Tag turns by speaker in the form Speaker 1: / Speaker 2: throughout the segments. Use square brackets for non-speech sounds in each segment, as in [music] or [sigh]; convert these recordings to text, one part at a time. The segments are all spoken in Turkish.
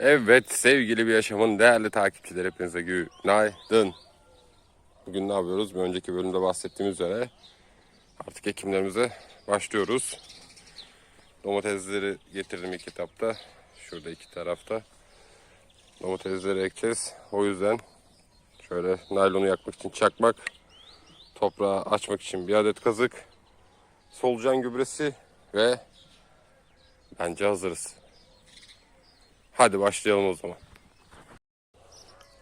Speaker 1: Evet sevgili bir yaşamın değerli takipçileri hepinize günaydın. Bugün ne yapıyoruz? Bir önceki bölümde bahsettiğimiz üzere artık ekimlerimize başlıyoruz. Domatesleri getirdim ilk etapta. Şurada iki tarafta. Domatesleri ekeceğiz. O yüzden şöyle naylonu yakmak için çakmak, toprağı açmak için bir adet kazık, solucan gübresi ve bence hazırız. Hadi başlayalım o zaman.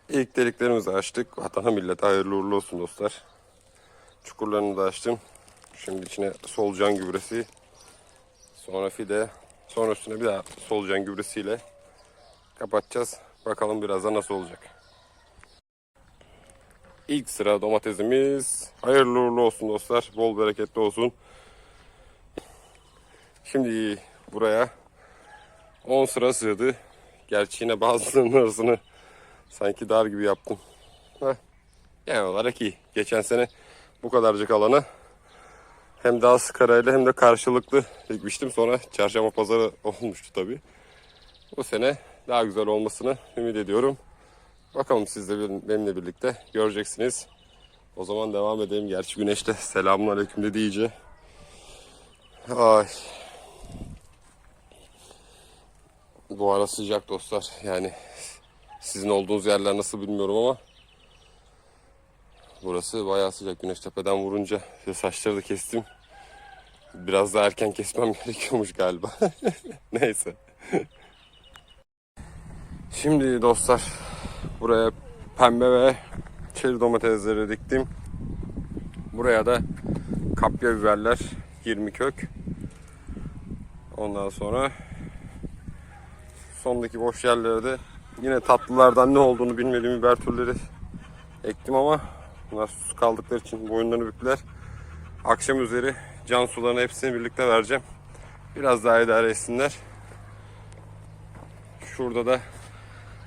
Speaker 1: İlk deliklerimizi açtık. Vatana millete hayırlı uğurlu olsun dostlar. Çukurlarını da açtım. Şimdi içine solucan gübresi, sonra fide, sonra üstüne bir daha solucan gübresiyle kapatacağız. Bakalım birazdan nasıl olacak. İlk sıra domatesimiz. Hayırlı uğurlu olsun dostlar. Bol bereketli olsun. Şimdi buraya 10 sıra sığdı. Gerçi yine bazılarının arasını sanki dar gibi yaptım. Heh. Genel olarak iyi. Geçen sene bu kadarcık alana hem daha sık arayla hem de karşılıklı dikmiştim. Sonra çarşamba pazarı [laughs] olmuştu tabii. Bu sene daha güzel olmasını ümit ediyorum. Bakalım siz de benimle birlikte göreceksiniz. O zaman devam edelim. Gerçi güneşte selamun aleyküm dedi iyice. Ay. Bu ara sıcak dostlar. Yani sizin olduğunuz yerler nasıl bilmiyorum ama burası bayağı sıcak. Güneş tepeden vurunca saçları da kestim. Biraz daha erken kesmem [laughs] gerekiyormuş galiba. [laughs] Neyse. Şimdi dostlar buraya pembe ve çeri domatesleri diktim. Buraya da kapya biberler 20 kök. Ondan sonra sondaki boş yerlere de yine tatlılardan ne olduğunu bilmediğim biber türleri ektim ama bunlar susuz kaldıkları için boyunlarını büktüler. Akşam üzeri can sularını hepsini birlikte vereceğim. Biraz daha idare etsinler. Şurada da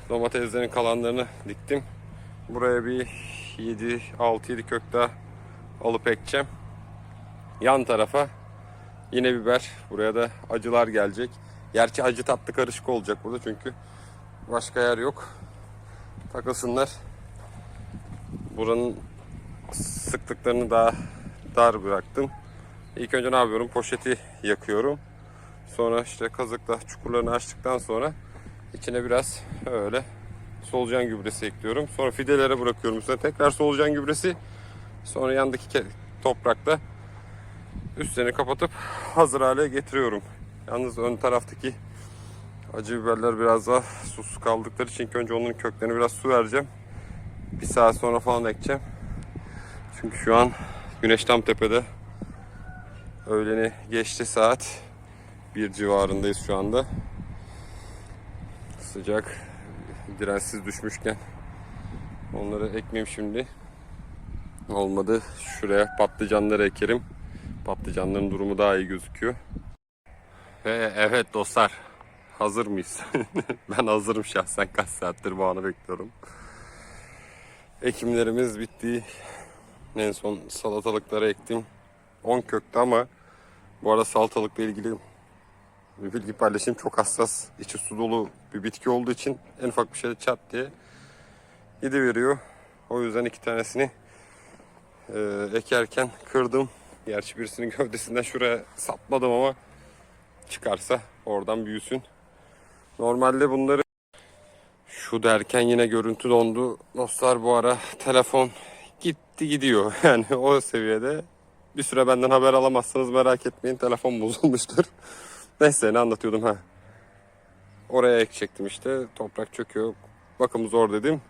Speaker 1: domateslerin kalanlarını diktim. Buraya bir 7 6-7 kök daha alıp ekeceğim. Yan tarafa yine biber. Buraya da acılar gelecek. Gerçi acı tatlı karışık olacak burada çünkü başka yer yok. Takılsınlar. Buranın sıklıklarını daha dar bıraktım. İlk önce ne yapıyorum? Poşeti yakıyorum. Sonra işte kazıkla çukurlarını açtıktan sonra içine biraz öyle solucan gübresi ekliyorum. Sonra fidelere bırakıyorum üstüne tekrar solucan gübresi. Sonra yandaki toprakla üstlerini kapatıp hazır hale getiriyorum. Yalnız ön taraftaki acı biberler biraz daha susuz kaldıkları için önce onun köklerine biraz su vereceğim. Bir saat sonra falan ekeceğim. Çünkü şu an güneş tam tepede. Öğleni geçti saat. Bir civarındayız şu anda. Sıcak dirençsiz düşmüşken onları ekmeyeyim şimdi. Olmadı. Şuraya patlıcanları ekerim. Patlıcanların durumu daha iyi gözüküyor. Ve evet dostlar hazır mıyız? [laughs] ben hazırım şahsen kaç saattir bu anı bekliyorum. Ekimlerimiz bitti. En son salatalıkları ektim. 10 köktü ama bu arada salatalıkla ilgili bir bilgi paylaşayım. Çok hassas, içi su dolu bir bitki olduğu için en ufak bir şey çat diye veriyor. O yüzden iki tanesini e, ekerken kırdım. Gerçi birisinin gövdesinden şuraya sapladım ama çıkarsa oradan büyüsün. Normalde bunları şu derken yine görüntü dondu. Dostlar bu ara telefon gitti gidiyor. [laughs] Yani o seviyede bir süre benden haber alamazsanız merak etmeyin. Telefon bozulmuştur. [laughs] Neyse ne anlatıyordum ha. Oraya ekecektim işte. Toprak çöküyor. Bakımı zor dedim.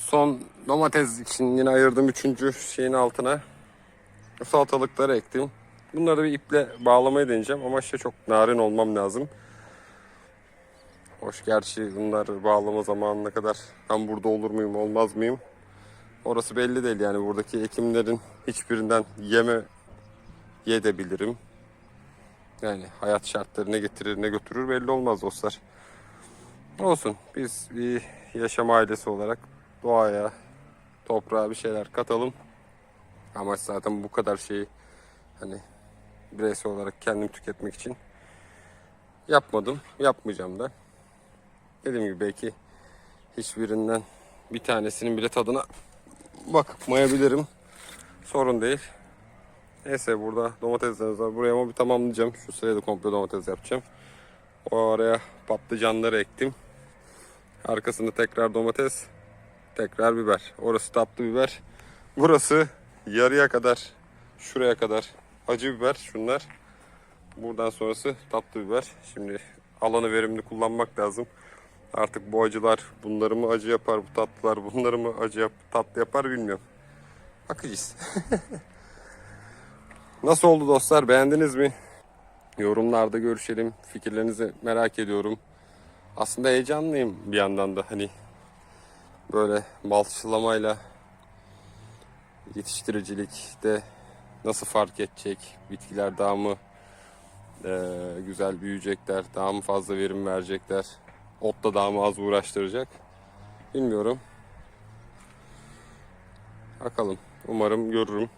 Speaker 1: Son domates için yine ayırdım üçüncü şeyin altına. Salatalıkları ektim. Bunları bir iple bağlamayı deneyeceğim ama işte çok narin olmam lazım. Hoş gerçi bunlar bağlama zamanına kadar ben burada olur muyum olmaz mıyım? Orası belli değil yani buradaki ekimlerin hiçbirinden yeme yedebilirim. Yani hayat şartları ne getirir ne götürür belli olmaz dostlar. Olsun biz bir yaşam ailesi olarak doğaya, toprağa bir şeyler katalım. Amaç zaten bu kadar şeyi hani bireysel olarak kendim tüketmek için yapmadım. Yapmayacağım da. Dediğim gibi belki hiçbirinden bir tanesinin bile tadına bakmayabilirim. Sorun değil. Neyse burada domateslerimiz var. Buraya ama bir tamamlayacağım. Şu sıraya da komple domates yapacağım. O araya patlıcanları ektim. Arkasında tekrar domates, tekrar biber. Orası tatlı biber. Burası yarıya kadar, şuraya kadar acı biber şunlar. Buradan sonrası tatlı biber. Şimdi alanı verimli kullanmak lazım. Artık bu acılar bunları mı acı yapar, bu tatlılar bunları mı acı yap, tatlı yapar bilmiyorum. Bakacağız. [laughs] Nasıl oldu dostlar? Beğendiniz mi? Yorumlarda görüşelim. Fikirlerinizi merak ediyorum. Aslında heyecanlıyım bir yandan da hani böyle balçılamayla yetiştiricilikte nasıl fark edecek? Bitkiler daha mı eee, güzel büyüyecekler, daha mı fazla verim verecekler? Otla daha mı az uğraştıracak? Bilmiyorum. Bakalım. Umarım görürüm.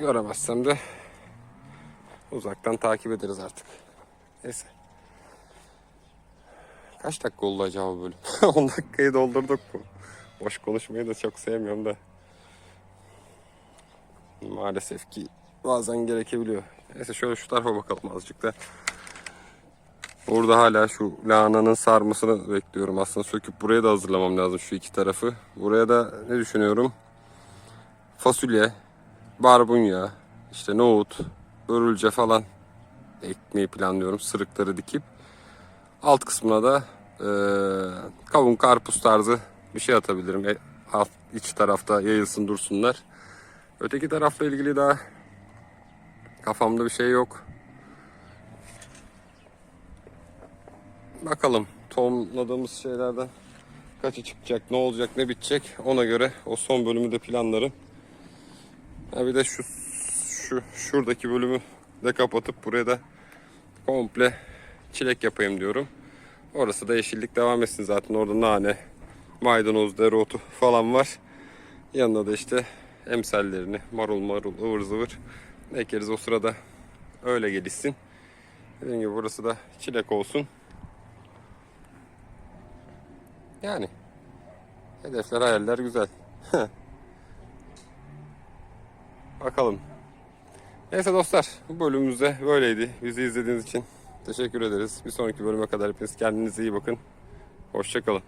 Speaker 1: Göremezsem de uzaktan takip ederiz artık. Neyse. Kaç dakika oldu acaba böyle? 10 [laughs] dakikayı doldurduk bu. Boş konuşmayı da çok sevmiyorum da. Maalesef ki bazen gerekebiliyor. Neyse şöyle şu tarafa bakalım azıcık da. Burada hala şu lahananın sarmasını bekliyorum. Aslında söküp buraya da hazırlamam lazım şu iki tarafı. Buraya da ne düşünüyorum? Fasulye, barbunya, işte nohut, örülce falan ekmeği planlıyorum. Sırıkları dikip. Alt kısmına da eee kavun karpuz tarzı bir şey atabilirim. E, alt, iç tarafta yayılsın dursunlar. Öteki tarafla ilgili daha kafamda bir şey yok. Bakalım tohumladığımız şeylerden kaçı çıkacak, ne olacak, ne bitecek ona göre o son bölümü de planlarım. Ha bir de şu şu şuradaki bölümü de kapatıp buraya da komple çilek yapayım diyorum. Orası da yeşillik devam etsin zaten. Orada nane, maydanoz, dereotu falan var. Yanında da işte emsellerini, marul marul, ıvır zıvır ekeriz o sırada. Öyle gelişsin. Dediğim gibi burası da çilek olsun. Yani hedefler, hayaller güzel. [laughs] Bakalım. Neyse dostlar bu bölümümüzde böyleydi. Bizi izlediğiniz için teşekkür ederiz. Bir sonraki bölüme kadar hepiniz kendinize iyi bakın. Hoşçakalın.